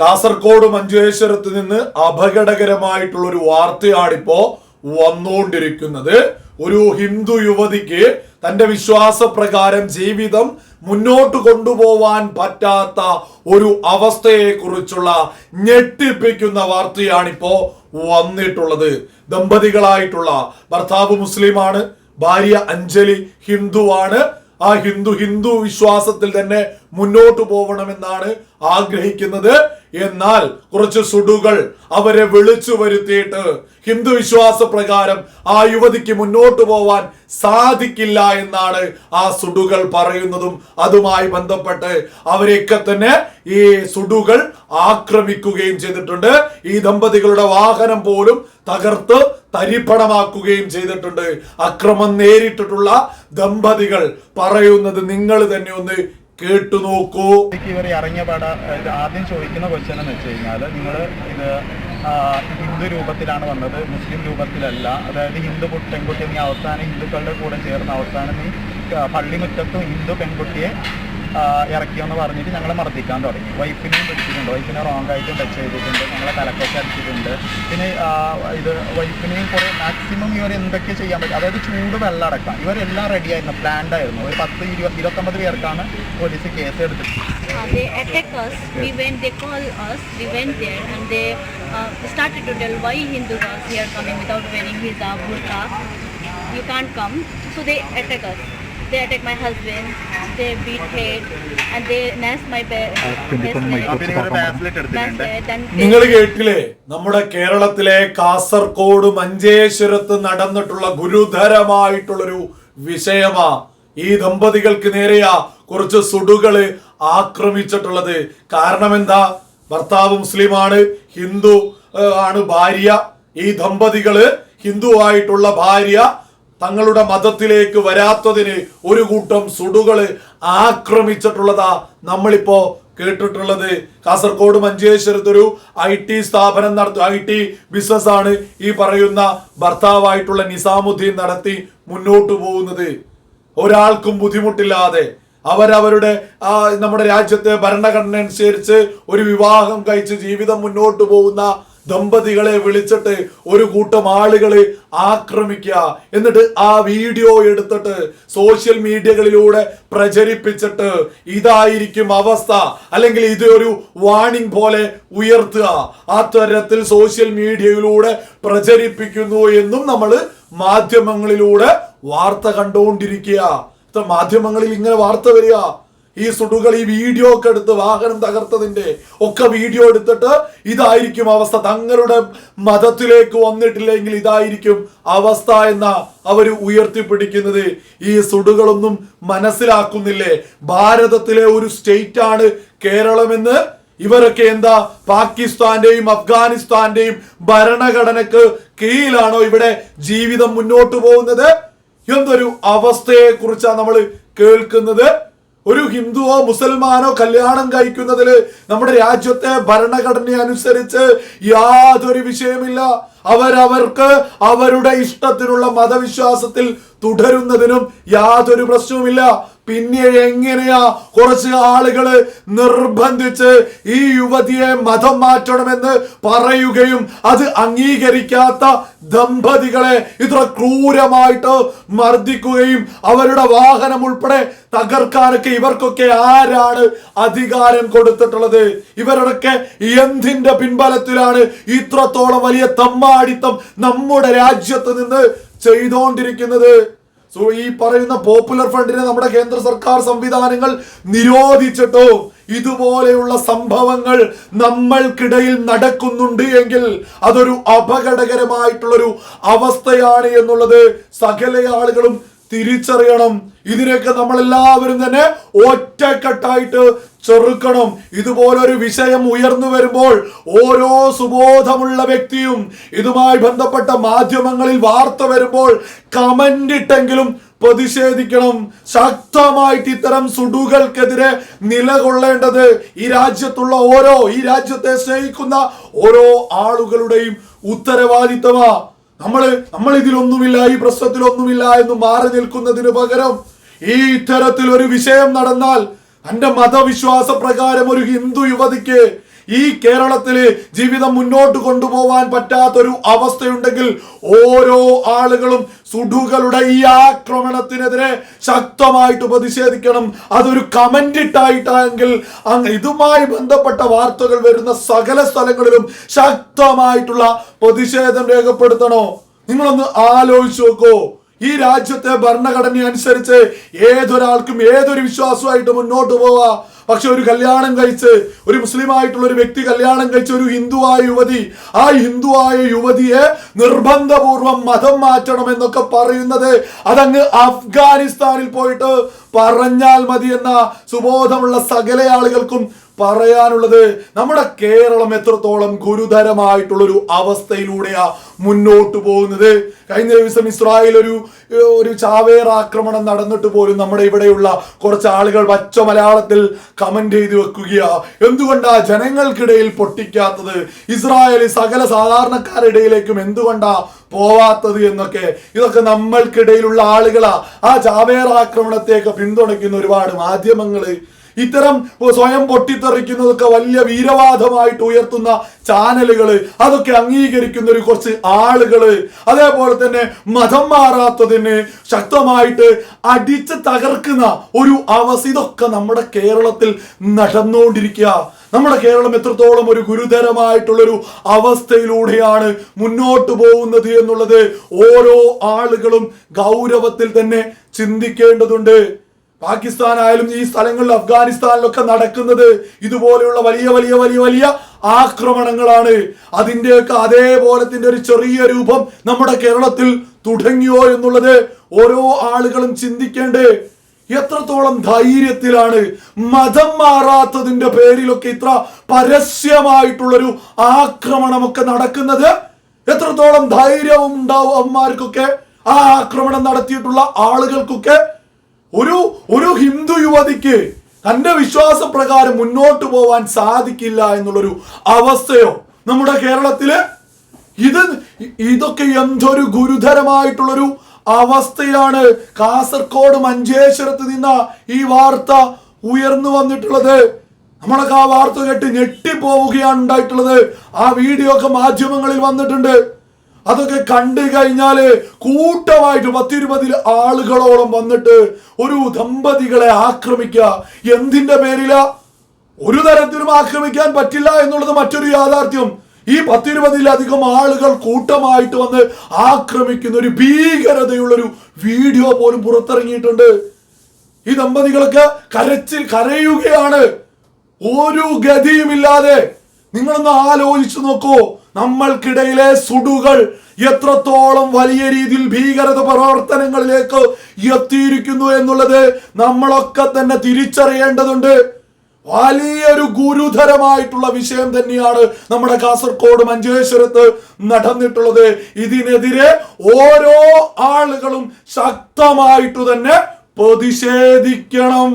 കാസർഗോഡ് മഞ്ചേശ്വരത്ത് നിന്ന് അപകടകരമായിട്ടുള്ള ഒരു വാർത്തയാണിപ്പോ വന്നുകൊണ്ടിരിക്കുന്നത് ഒരു ഹിന്ദു യുവതിക്ക് തന്റെ വിശ്വാസപ്രകാരം ജീവിതം മുന്നോട്ട് കൊണ്ടുപോവാൻ പറ്റാത്ത ഒരു അവസ്ഥയെ കുറിച്ചുള്ള ഞെട്ടിപ്പിക്കുന്ന വാർത്തയാണിപ്പോ വന്നിട്ടുള്ളത്. ദമ്പതികളായിട്ടുള്ള ഭർത്താവ് മുസ്ലിമാണ് ഭാര്യ അഞ്ജലി ഹിന്ദുവാണ്. ആ ഹിന്ദു ഹിന്ദു വിശ്വാസത്തിൽ തന്നെ മുന്നോട്ട് പോകണമെന്നാണ് ആഗ്രഹിക്കുന്നത്. എന്നാൽ കുറച്ച് സുഡുകൾ അവരെ വിളിച്ചു വരുത്തിയിട്ട് ഹിന്ദു വിശ്വാസ പ്രകാരം ആ യുവതിക്ക് മുന്നോട്ട് പോവാൻ സാധിക്കില്ല എന്നാണ് ആ സുഡുകൾ പറയുന്നതും അതുമായി ബന്ധപ്പെട്ട് അവരെയൊക്കെ തന്നെ ഈ സുഡുകൾ ആക്രമിക്കുകയും ചെയ്തിട്ടുണ്ട്. ഈ ദമ്പതികളുടെ വാഹനം പോലും തകർത്ത് തരിപ്പണമാക്കുകയും ചെയ്തിട്ടുണ്ട്. അക്രമം നേരിട്ടിട്ടുള്ള ദമ്പതികൾ പറയുന്നത് നിങ്ങൾ തന്നെ ഒന്ന് കേട്ടു നോക്കൂ. ഇവർ ഇറങ്ങിയ പാട ആദ്യം ചോദിക്കുന്ന ക്വസ്റ്റ്യൻ എന്ന് വെച്ച് കഴിഞ്ഞാൽ നിങ്ങൾ ഇത് ഹിന്ദു രൂപത്തിലാണ് വന്നത് മുസ്ലിം രൂപത്തിലല്ല. അതായത് ഹിന്ദു പെൺകുട്ടി നീ അവസാനം ഹിന്ദുക്കളുടെ കൂടെ ചേർന്ന് അവസാനം നീ പള്ളിമുറ്റത്തും ഹിന്ദു പെൺകുട്ടിയെ ഇറക്കിയെന്ന് പറഞ്ഞിട്ട് ഞങ്ങളെ മർദ്ദിക്കാൻ തുടങ്ങി. വൈഫിനെയും പിടിച്ചിട്ടുണ്ട്. വൈഫിനെ റോങ് ആയിട്ടും ടച്ച് ചെയ്തിട്ടുണ്ട്. ഞങ്ങളെ തലക്കൊക്കെ അടിച്ചിട്ടുണ്ട്. പിന്നെ ഇത് വൈഫിനെയും കുറെ മാക്സിമം ഇവർ എന്തൊക്കെ ചെയ്യാൻ പറ്റും? അതായത് ചൂട് വെള്ളം അടക്കാം. ഇവരെല്ലാം റെഡി ആയിരുന്നു. പ്ലാൻഡ് ആയിരുന്നു. ഒരു പത്ത് ഇരുപത് ഇരുപത്തൊമ്പത് പേർക്കാണ് പോലീസ് കേസ് എടുത്തത്. You can't come. So they attack us. They attack my husband. They beat head and they nest my bed. Then നിങ്ങൾ കേട്ടില്ലേ നമ്മുടെ കേരളത്തിലെ കാസർഗോഡ് മഞ്ചേശ്വരത്ത് നടന്നിട്ടുള്ള ഗുരുതരമായിട്ടുള്ളൊരു വിഷയമാ ഈ ദമ്പതികൾക്ക് നേരെയാ കുറച്ച് സുടുകൾ ആക്രമിച്ചിട്ടുള്ളത് കാരണം എന്താ ഭർത്താവ് മുസ്ലിമാണ് ഹിന്ദു ആണ് ഭാര്യ ഈ ദമ്പതികൾ ഹിന്ദു ആയിട്ടുള്ള ഭാര്യ തങ്ങളുടെ മതത്തിലേക്ക് വരാത്തതിന് ഒരു കൂട്ടം സുടുകൾ ആക്രമിച്ചിട്ടുള്ളതാ നമ്മളിപ്പോ കേട്ടിട്ടുള്ളത്. കാസർഗോഡ് മഞ്ചേശ്വരത്തൊരു ഐ ടി സ്ഥാപനം നടത്തും ഐ ടി ബിസിനസ് ആണ് ഈ പറയുന്ന ഭർത്താവായിട്ടുള്ള നിസാമുദ്ദീൻ നടത്തി മുന്നോട്ട് പോകുന്നത്. ഒരാൾക്കും ബുദ്ധിമുട്ടില്ലാതെ അവരവരുടെ നമ്മുടെ രാജ്യത്തെ ഭരണഘടന അനുസരിച്ച് ഒരു വിവാഹം കഴിച്ച് ജീവിതം മുന്നോട്ട് പോകുന്ന ദമ്പതികളെ വിളിച്ചിട്ട് ഒരു കൂട്ടം ആളുകളെ ആക്രമിക്കുക. എന്നിട്ട് ആ വീഡിയോ എടുത്തിട്ട് സോഷ്യൽ മീഡിയകളിലൂടെ പ്രചരിപ്പിച്ചിട്ട് ഇതായിരിക്കും അവസ്ഥ. അല്ലെങ്കിൽ ഇത് ഒരു വാണിംഗ് പോലെ ഉയർത്തുക. ആ തരത്തിൽ സോഷ്യൽ മീഡിയയിലൂടെ പ്രചരിപ്പിക്കുന്നു എന്നും നമ്മൾ മാധ്യമങ്ങളിലൂടെ വാർത്ത കണ്ടുകൊണ്ടിരിക്കുക. മാധ്യമങ്ങളിൽ ഇങ്ങനെ വാർത്ത വരിക. ഈ സുടുകൾ ഈ വീഡിയോ ഒക്കെ എടുത്ത് വാഹനം തകർത്തതിന്റെ ഒക്കെ വീഡിയോ എടുത്തിട്ട് ഇതായിരിക്കും അവസ്ഥ. തങ്ങളുടെ മതത്തിലേക്ക് വന്നിട്ടില്ലെങ്കിൽ ഇതായിരിക്കും അവസ്ഥ എന്ന അവർ ഉയർത്തിപ്പിടിക്കുന്നത്. ഈ സുടുകളൊന്നും മനസ്സിലാക്കുന്നില്ലേ? ഭാരതത്തിലെ ഒരു സ്റ്റേറ്റ് ആണ് കേരളമെന്ന്. ഇവരൊക്കെ എന്താ? പാകിസ്ഥാന്റെയും അഫ്ഗാനിസ്ഥാന്റെയും ഭരണഘടനക്ക് കീഴിലാണോ ഇവിടെ ജീവിതം മുന്നോട്ട് പോകുന്നത്? എന്തൊരു അവസ്ഥയെ കുറിച്ചാണ് നമ്മൾ കേൾക്കുന്നത്? ഒരു ഹിന്ദുവോ മുസൽമാനോ കല്യാണം കഴിക്കുന്നതിൽ നമ്മുടെ രാജ്യത്തെ ഭരണഘടന അനുസരിച്ച് യാതൊരു വിഷയമില്ല. അവരവർക്ക് അവരുടെ ഇഷ്ടത്തിനുള്ള മതവിശ്വാസത്തിൽ തുടരുന്നതിനും യാതൊരു പ്രശ്നവുമില്ല. പിന്നെ എങ്ങനെയാ കുറച്ച് ആളുകൾ നിർബന്ധിച്ച് ഈ യുവതിയെ മതം മാറ്റണമെന്ന് പറയുകയും അത് അംഗീകരിക്കാത്ത ദമ്പതികളെ ഇത്ര ക്രൂരമായിട്ട് മർദ്ദിക്കുകയും അവരുടെ വാഹനം ഉൾപ്പെടെ തകർക്കാനൊക്കെ ഇവർക്കൊക്കെ ആരാണ് അധികാരം കൊടുത്തിട്ടുള്ളത്? ഇവരുടെ എന്തിന്റെ പിൻബലത്തിലാണ് ഇത്രത്തോളം വലിയ തമ്മാടിത്തം നമ്മുടെ രാജ്യത്ത് നിന്ന് ചെയ്തുകൊണ്ടിരിക്കുന്നത് സോ ഈ പറയുന്ന പോപ്പുലർ ഫ്രണ്ടിനെ നമ്മുടെ കേന്ദ്ര സർക്കാർ സംവിധാനങ്ങൾ നിരോധിച്ചിട്ടോ. ഇതുപോലെയുള്ള സംഭവങ്ങൾ നമ്മൾക്കിടയിൽ നടക്കുന്നുണ്ട് എങ്കിൽ അതൊരു അപകടകരമായിട്ടുള്ളൊരു അവസ്ഥയാണ് എന്നുള്ളത് സകല ആളുകളും തിരിച്ചറിയണം. ഇതിനൊക്കെ നമ്മളെല്ലാവരും തന്നെ ഒറ്റക്കെട്ടായിട്ട് ചെറുക്കണം. ഇതുപോലൊരു വിഷയം ഉയർന്നു വരുമ്പോൾ ഓരോ സുബോധമുള്ള വ്യക്തിയും ഇതുമായി ബന്ധപ്പെട്ട മാധ്യമങ്ങളിൽ വാർത്ത വരുമ്പോൾ കമന്റ് ഇട്ടെങ്കിലും പ്രതിഷേധിക്കണം. ശക്തമായിട്ട് ഇത്തരം സുഡുകൾക്കെതിരെ നിലകൊള്ളേണ്ടത് ഈ രാജ്യത്തുള്ള ഓരോ ഈ രാജ്യത്തെ സ്നേഹിക്കുന്ന ഓരോ ആളുകളുടെയും ഉത്തരവാദിത്തമാ. നമ്മൾ നമ്മൾ ഇതിലൊന്നുമില്ല ഈ പ്രശ്നത്തിലൊന്നുമില്ല എന്ന് മാറി നിൽക്കുന്നതിന് പകരം ഈ ഇത്തരത്തിൽ ഒരു വിഷയം നടന്നാൽ തന്റെ മതവിശ്വാസ പ്രകാരം ഒരു ഹിന്ദു യുവതിക്ക് ഈ കേരളത്തിൽ ജീവിതം മുന്നോട്ട് കൊണ്ടുപോവാൻ പറ്റാത്തൊരു അവസ്ഥയുണ്ടെങ്കിൽ ഓരോ ആളുകളും സുഡുകളുടെ ഈ ആക്രമണത്തിനെതിരെ ശക്തമായിട്ട് പ്രതിഷേധിക്കണം. അതൊരു കമന്റ് ഇട്ടായിട്ടാണെങ്കിൽ ഇതുമായി ബന്ധപ്പെട്ട വാർത്തകൾ വരുന്ന സകല സ്ഥലങ്ങളിലും ശക്തമായിട്ടുള്ള പ്രതിഷേധം രേഖപ്പെടുത്തണോ? നിങ്ങളൊന്ന് ആലോചിച്ച് നോക്കൂ. ഈ രാജ്യത്തെ ഭരണഘടന അനുസരിച്ച് ഏതൊരാൾക്കും ഏതൊരു വിശ്വാസമായിട്ട് മുന്നോട്ട് പോവാ? പക്ഷെ ഒരു കല്യാണം കഴിച്ച് ഒരു മുസ്ലിം ആയിട്ടുള്ള ഒരു വ്യക്തി കല്യാണം കഴിച്ച ഒരു ഹിന്ദുവായ യുവതി ആ ഹിന്ദുവായ യുവതിയെ നിർബന്ധപൂർവം മതം മാറ്റണം എന്നൊക്കെ പറയുന്നത് അതങ്ങ് അഫ്ഗാനിസ്ഥാനിൽ പോയിട്ട് പറഞ്ഞാൽ മതി എന്ന സുബോധമുള്ള സകല ആളുകൾക്കും പറയാനുള്ളത് നമ്മുടെ കേരളം എത്രത്തോളം ഗുരുതരമായിട്ടുള്ളൊരു അവസ്ഥയിലൂടെയാ മുന്നോട്ട് പോകുന്നത്. കഴിഞ്ഞ ദിവസം ഇസ്രായേൽ ഒരു ഒരു ചാവേർ ആക്രമണം നടന്നിട്ട് പോലും നമ്മുടെ ഇവിടെയുള്ള കുറച്ച് ആളുകൾ വച്ച മലയാളത്തിൽ കമന്റ് ചെയ്ത് വെക്കുകയാ. എന്തുകൊണ്ടാ ജനങ്ങൾക്കിടയിൽ പൊട്ടിക്കാത്തത്? ഇസ്രായേൽ സകല സാധാരണക്കാരിടയിലേക്കും എന്തുകൊണ്ടാ പോവാത്തത് എന്നൊക്കെ. ഇതൊക്കെ നമ്മൾക്കിടയിലുള്ള ആളുകളാ. ആ ചാവേർ ആക്രമണത്തെയൊക്കെ പിന്തുണയ്ക്കുന്ന ഒരുപാട് മാധ്യമങ്ങൾ ഇത്തരം സ്വയം പൊട്ടിത്തെറിക്കുന്നതൊക്കെ വലിയ വീരവാദമായിട്ട് ഉയർത്തുന്ന ചാനലുകൾ അതൊക്കെ അംഗീകരിക്കുന്ന ഒരു കുറച്ച് ആളുകൾ അതേപോലെ തന്നെ മതം മാറാത്തതിന് ശക്തമായിട്ട് അടിച്ച് തകർക്കുന്ന ഒരു അവസ്ഥ ഇതൊക്കെ നമ്മുടെ കേരളത്തിൽ നടന്നുകൊണ്ടിരിക്കുക. നമ്മുടെ കേരളം എത്രത്തോളം ഒരു ഗുരുതരമായിട്ടുള്ളൊരു അവസ്ഥയിലൂടെയാണ് മുന്നോട്ട് പോകുന്നത് എന്നുള്ളത് ഓരോ ആളുകളും ഗൗരവത്തിൽ തന്നെ ചിന്തിക്കേണ്ടതുണ്ട്. പാകിസ്ഥാൻ ആയാലും ഈ സ്ഥലങ്ങളിൽ അഫ്ഗാനിസ്ഥാനിലൊക്കെ നടക്കുന്നത് ഇതുപോലെയുള്ള വലിയ വലിയ വലിയ വലിയ ആക്രമണങ്ങളാണ്. അതിന്റെയൊക്കെ അതേപോലത്തിന്റെ ഒരു ചെറിയ രൂപം നമ്മുടെ കേരളത്തിൽ തുടങ്ങിയോ എന്നുള്ളത് ഓരോ ആളുകളും ചിന്തിക്കേണ്ടേ. എത്രത്തോളം ധൈര്യത്തിലാണ് മതം മാറാത്തതിന്റെ പേരിലൊക്കെ ഇത്ര പരസ്യമായിട്ടുള്ളൊരു ആക്രമണമൊക്കെ നടക്കുന്നത്? എത്രത്തോളം ധൈര്യവും ഉണ്ടാവും അവന്മാർക്കൊക്കെ ആ ആക്രമണം നടത്തിയിട്ടുള്ള ആളുകൾക്കൊക്കെ? ഒരു ഒരു ഹിന്ദു യുവതിക്ക് തന്റെ വിശ്വാസപ്രകാരം മുന്നോട്ട് പോവാൻ സാധിക്കില്ല എന്നുള്ളൊരു അവസ്ഥയോ നമ്മുടെ കേരളത്തിൽ? ഇത് ഇതൊക്കെ എന്തൊരു ഗുരുതരമായിട്ടുള്ളൊരു അവസ്ഥയാണ്. കാസർഗോഡ് മഞ്ചേശ്വരത്ത് നിന്ന ഈ വാർത്ത ഉയർന്നു വന്നിട്ടുള്ളത്. നമ്മളൊക്കെ ആ വാർത്ത കേട്ട് ഞെട്ടിപ്പോവുകയാണ് ഉണ്ടായിട്ടുള്ളത്. ആ വീഡിയോ ഒക്കെ മാധ്യമങ്ങളിൽ വന്നിട്ടുണ്ട്. അതൊക്കെ കണ്ടു കഴിഞ്ഞാൽ കൂട്ടമായിട്ട് പത്തിരുപതിൽ ആളുകളോളം വന്നിട്ട് ഒരു ദമ്പതികളെ ആക്രമിക്കുക. എന്തിന്റെ പേരില? ഒരു തരത്തിലും ആക്രമിക്കാൻ പറ്റില്ല എന്നുള്ളത് മറ്റൊരു യാഥാർത്ഥ്യം. ഈ പത്തിരുപതിലധികം ആളുകൾ കൂട്ടമായിട്ട് വന്ന് ആക്രമിക്കുന്ന ഒരു ഭീകരതയുള്ളൊരു വീഡിയോ പോലും പുറത്തിറങ്ങിയിട്ടുണ്ട്. ഈ ദമ്പതികളൊക്കെ കരച്ചിൽ കരയുകയാണ്. ഒരു ഗതിയുമില്ലാതെ നിങ്ങളൊന്ന് ആലോചിച്ചു നോക്കൂ. നമ്മൾക്കിടയിലെ സുടുകൾ എത്രത്തോളം വലിയ രീതിയിൽ ഭീകരത പ്രവർത്തനങ്ങളിലേക്ക് എത്തിയിരിക്കുന്നു എന്നുള്ളത് നമ്മളൊക്കെ തന്നെ തിരിച്ചറിയേണ്ടതുണ്ട്. വലിയൊരു ഗുരുതരമായിട്ടുള്ള വിഷയം തന്നെയാണ് നമ്മുടെ കാസർഗോഡ് മഞ്ചേശ്വരത്ത് നടന്നിട്ടുള്ളത്. ഇതിനെതിരെ ഓരോ ആളുകളും ശക്തമായിട്ടു തന്നെ പ്രതിഷേധിക്കണം.